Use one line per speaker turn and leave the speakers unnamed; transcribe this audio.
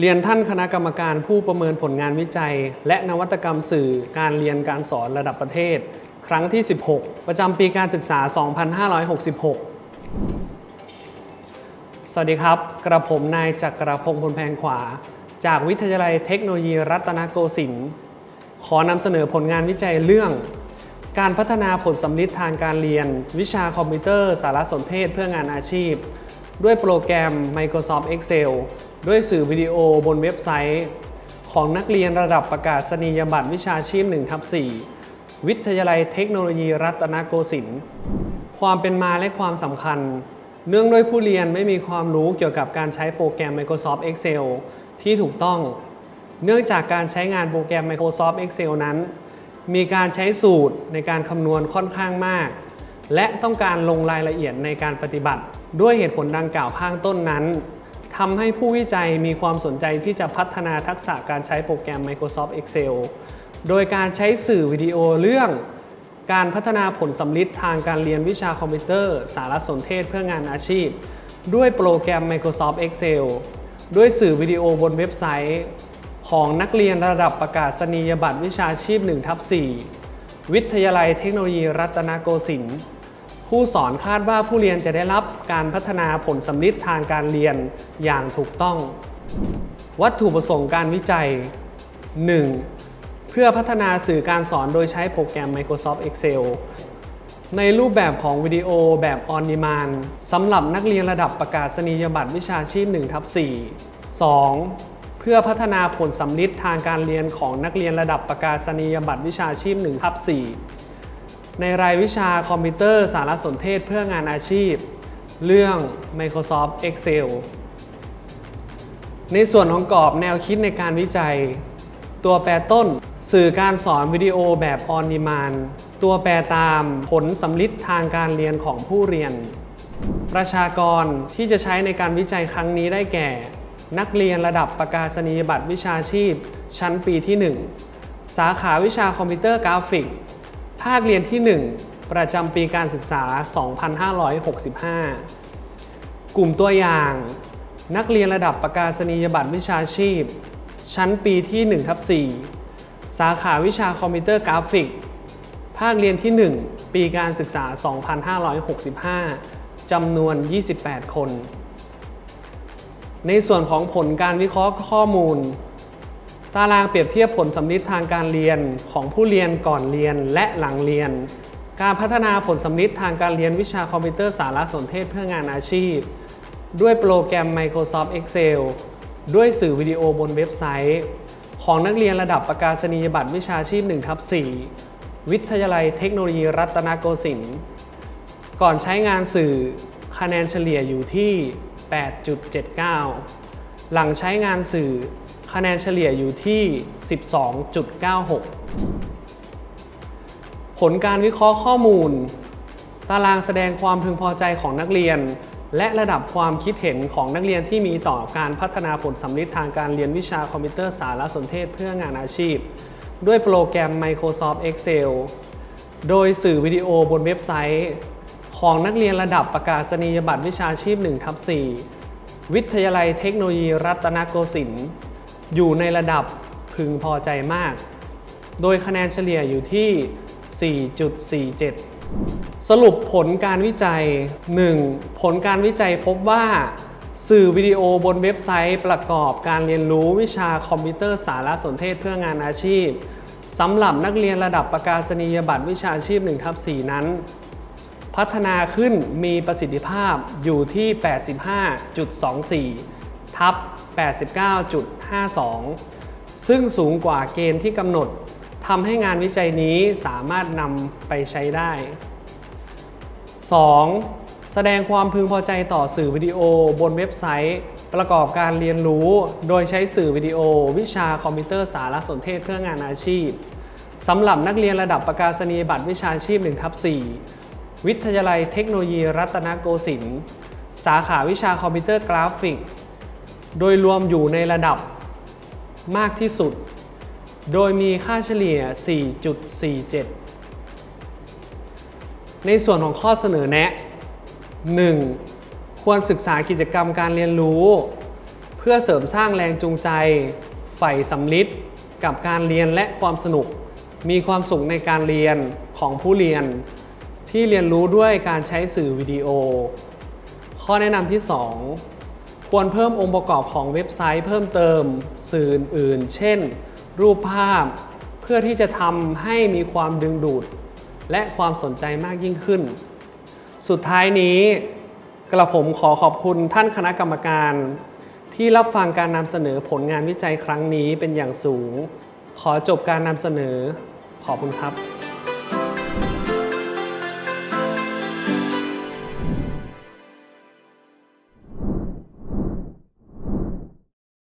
เรียนท่านคณะกรรมการผู้ประเมินผลงานวิจัย และนวัตกรรมสื่อการเรียนการสอนระดับประเทศ ครั้งที่ 16 ประจำปีการศึกษา 2566 สวัสดีครับ กระผมนายจักรพงศ์พลแพงขวา จากวิทยาลัยเทคโนโลยีรัตนโกสินทร์ขอนำเสนอผลงานวิจัยเรื่อง การพัฒนาผลสำลิดทางการเรียน วิชาคอมพิวเตอร์ สารสนเทศเพื่องานอาชีพ ด้วยโปรแกรม Microsoft Excel ด้วยสื่อวิดีโอบนเว็บไซต์ ของนักเรียนระดับประกาศนียบัตรวิชาชีพ1ทับ4วิทยาลัยเทคโนโลยีรัตนโกสินทร์ความเป็นมาและความสำคัญ เนื่องด้วยผู้เรียนไม่มีความรู้เกี่ยวกับการใช้โปรแกรม Microsoft Excel ที่ถูกต้อง เนื่องจากการใช้งานโปรแกรม Microsoft Excel นั้น มีการใช้สูตรในการคำนวณค่อนข้างมาก และต้องการลงรายละเอียดในการปฏิบัติ ด้วยเหตุผลดังกล่าวข้างต้นนั้น ทำให้ผู้วิจัยมีความสนใจที่จะพัฒนาทักษะการใช้โปรแกรม Microsoft Excel โดยการใช้สื่อวิดีโอเรื่องการพัฒนาผลสำลิดทางการเรียนวิชาคอมพิวเตอร์ สารสนเทศเพื่องานอาชีพ ด้วยโปรแกรม Microsoft Excel ด้วยสื่อวิดีโอบนเว็บไซต์ ของนักเรียนระดับประกาศนียบัตรวิชาชีพ1ทับ4วิทยาลัยเทคโนโลยีรัตนโกสินทร์ ผู้สอนคาดว่าผู้เรียนจะได้รับการพัฒนาผลสำลิดทางการเรียนอย่างถูกต้อง วัตถุประสงค์การวิจัย 1. เพื่อพัฒนาสื่อการสอนโดยใช้โปรแกรม Microsoft Excel ในรูปแบบของวิดีโอแบบ On Demand สำหรับนักเรียนระดับประกาศนียบัตรวิชาชีพ1ทับ4 2. เพื่อพัฒนาผลสำลิดทางการเรียนของนักเรียนระดับประกาศนียบัตรวิชาชีพ1ทับ4 ในรายวิชาคอมพิวเตอร์สารสนเทศเพื่องานอาชีพ เรื่อง Microsoft Excel ในส่วนของกรอบแนวคิดในการวิจัย ตัวแปรต้น สื่อการสอนวิดีโอแบบ On Demand ตัวแปรตามผลสำลิดทางการเรียนของผู้เรียน ประชากรที่จะใช้ในการวิจัยครั้งนี้ได้แก่ นักเรียนระดับประกาศนียบัตรวิชาชีพ ชั้นปีที่ 1 สาขาวิชาคอมพิวเตอร์กราฟิกาคเรียนที่ 1 ประจำปีการศึกษา 2565 กลุ่มตัวอย่าง นักเรียนระดับประกาศนียบัตรวิชาชีพ ชั้นปีที่1ทับ4สาขาวิชาคอมพิวเตอร์กราฟิก ภาคเรียนที่ 1 ปีการศึกษา 2565 จำนวน 28 คน ในส่วนของผลการวิเคราะห์ข้อมูล ตารางเปรียบเทียบผลสำลิดทางการเรียนของผู้เรียนก่อนเรียนและหลังเรียน การพัฒนาผลสำลิดทางการเรียนวิชาคอมพิวเตอร์สารสนเทศเพื่องานอาชีพ ด้วยโปรแกรม Microsoft Excel ด้วยสื่อวิดีโอบนเว็บไซต์ ของนักเรียนระดับประกาศนียบัตรวิชาชีพ1ทับ4วิทยาลัยเทคโนโลยีรัตนโกสินทร์ก่อนใช้งานสื่อคะแนนเฉลี่ยอยู่ที่ 8.79 หลังใช้งานสื่อ คะแนนเฉลี่ยอยู่ที่ 12.96 ผลการวิเคราะห์ข้อมูล ตารางแสดงความพึงพอใจของนักเรียน และระดับความคิดเห็นของนักเรียนที่มีต่อการพัฒนาผลสำลิดทางการเรียนวิชาคอมพิวเตอร์สารสนเทศเพื่องานอาชีพ ด้วยโปรแกรม Microsoft Excel โดยสื่อวิดีโอบนเว็บไซต์ ของนักเรียนระดับประกาศนียบัตรวิชาชีพ1ทับ4วิทยาลัยเทคโนโลยีรัตนโกสินทร์ อยู่ในระดับพึงพอใจมาก โดยคะแนนเฉลี่ยอยู่ที่ 4.47 สรุปผลการวิจัย 1. ผลการวิจัยพบว่าสื่อวิดีโอบนเว็บไซต์ประกอบการเรียนรู้วิชาคอมพิวเตอร์สารสนเทศเพื่องานอาชีพสำหรับนักเรียนระดับประกาศนียบัตรวิชาชีพ1ทับ4นั้น พัฒนาขึ้นมีประสิทธิภาพอยู่ที่ 85.24 ทับ 89.52 ซึ่งสูงกว่าเกณฑ์ที่กำหนดทำให้งานวิจัยนี้สามารถนำไปใช้ได้ 2. แสดงความพึงพอใจต่อสื่อวิดีโอบนเว็บไซต์ ประกอบการเรียนรู้ โดยใช้สื่อวิดีโอ วิชาคอมพิวเตอร์สารสนเทศเพื่องานอาชีพสำหรับนักเรียนระดับประกาศนียบัตรวิชาชีพ1ทับ4วิทยาลัยเทคโนโลยีรัตนโกสินทร์สาขาวิชาคอมพิวเตอร์กราฟิก โดยรวมอยู่ในระดับมากที่สุด โดยมีค่าเฉลี่ย 4.47 ในส่วนของข้อเสนอแนะ 1. ควรศึกษากิจกรรมการเรียนรู้ เพื่อเสริมสร้างแรงจูงใจ ใฝ่สำลิดกับการเรียนและความสนุก มีความสุขในการเรียนของผู้เรียน ที่เรียนรู้ด้วยการใช้สื่อวิดีโอ ข้อแนะนำที่ 2 ควรเพิ่มองค์ประกอบของเว็บไซต์เพิ่มเติมสื่ออื่น เช่น รูปภาพ เพื่อที่จะทำให้มีความดึงดูด และความสนใจมากยิ่งขึ้น สุดท้ายนี้กระผมขอขอบคุณท่านคณะกรรมการ ที่รับฟังการนำเสนอผลงานวิจัยครั้งนี้เป็นอย่างสูง ขอจบการนำเสนอขอบคุณครับ